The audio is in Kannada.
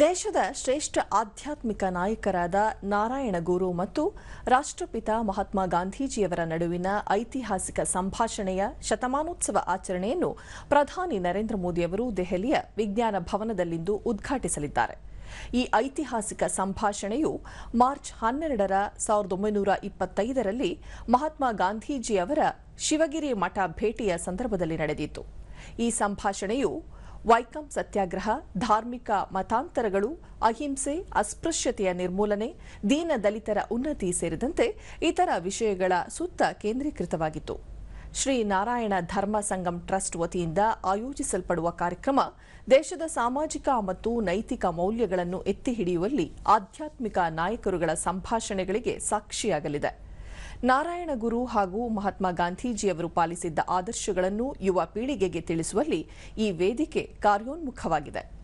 ದೇಶದ ಶ್ರೇಷ್ಠ ಆಧ್ಯಾತ್ಮಿಕ ನಾಯಕರಾದ ನಾರಾಯಣ ಗುರು ಮತ್ತು ರಾಷ್ಟ್ರಪಿತ ಮಹಾತ್ಮ ಗಾಂಧೀಜಿಯವರ ನಡುವಿನ ಐತಿಹಾಸಿಕ ಸಂಭಾಷಣೆಯ ಶತಮಾನೋತ್ಸವ ಆಚರಣೆಯನ್ನು ಪ್ರಧಾನಿ ನರೇಂದ್ರ ಮೋದಿಯವರು ದೆಹಲಿಯ ವಿಜ್ಞಾನ ಭವನದಲ್ಲಿಂದು ಉದ್ಘಾಟಿಸಲಿದ್ದಾರೆ. ಈ ಐತಿಹಾಸಿಕ ಸಂಭಾಷಣೆಯು ಮಾರ್ಚ್ ಹನ್ನೆರಡರ ಸಾವಿರದ ಒಂಬೈನೂರ ಇಪ್ಪತ್ತೈದರಲ್ಲಿ ಮಹಾತ್ಮ ಗಾಂಧೀಜಿಯವರ ಶಿವಗಿರಿ ಮಠ ಭೇಟಿಯ ಸಂದರ್ಭದಲ್ಲಿ ನಡೆದಿತ್ತು. ಈ ಸಂಭಾಷಣೆಯು ವೈಕಂ ಸತ್ಯಾಗ್ರಹ, ಧಾರ್ಮಿಕ ಮತಾಂತರಗಳು, ಅಹಿಂಸೆ, ಅಸ್ಪೃಶ್ಯತೆಯ ನಿರ್ಮೂಲನೆ, ದೀನ ದಲಿತರ ಉನ್ನತಿ ಸೇರಿದಂತೆ ಇತರ ವಿಷಯಗಳ ಸುತ್ತ ಕೇಂದ್ರೀಕೃತವಾಗಿತ್ತು. ಶ್ರೀ ನಾರಾಯಣ ಧರ್ಮ ಸಂಗಮ್ ಟ್ರಸ್ಟ್ ವತಿಯಿಂದ ಆಯೋಜಿಸಲ್ಪಡುವ ಕಾರ್ಯಕ್ರಮ ದೇಶದ ಸಾಮಾಜಿಕ ಮತ್ತು ನೈತಿಕ ಮೌಲ್ಯಗಳನ್ನು ಎತ್ತಿ ಹಿಡಿಯುವಲ್ಲಿ ಆಧ್ಯಾತ್ಮಿಕ ನಾಯಕರುಗಳ ಸಂಭಾಷಣೆಗಳಿಗೆ ಸಾಕ್ಷಿಯಾಗಲಿದೆ. ನಾರಾಯಣ ಗುರು ಹಾಗೂ ಮಹಾತ್ಮ ಗಾಂಧೀಜಿಯವರು ಪಾಲಿಸಿದ್ದ ಆದರ್ಶಗಳನ್ನು ಯುವ ಪೀಳಿಗೆಗೆ ತಿಳಿಸುವಲ್ಲಿ ಈ ವೇದಿಕೆ ಕಾರ್ಯೋನ್ಮುಖವಾಗಿದೆ.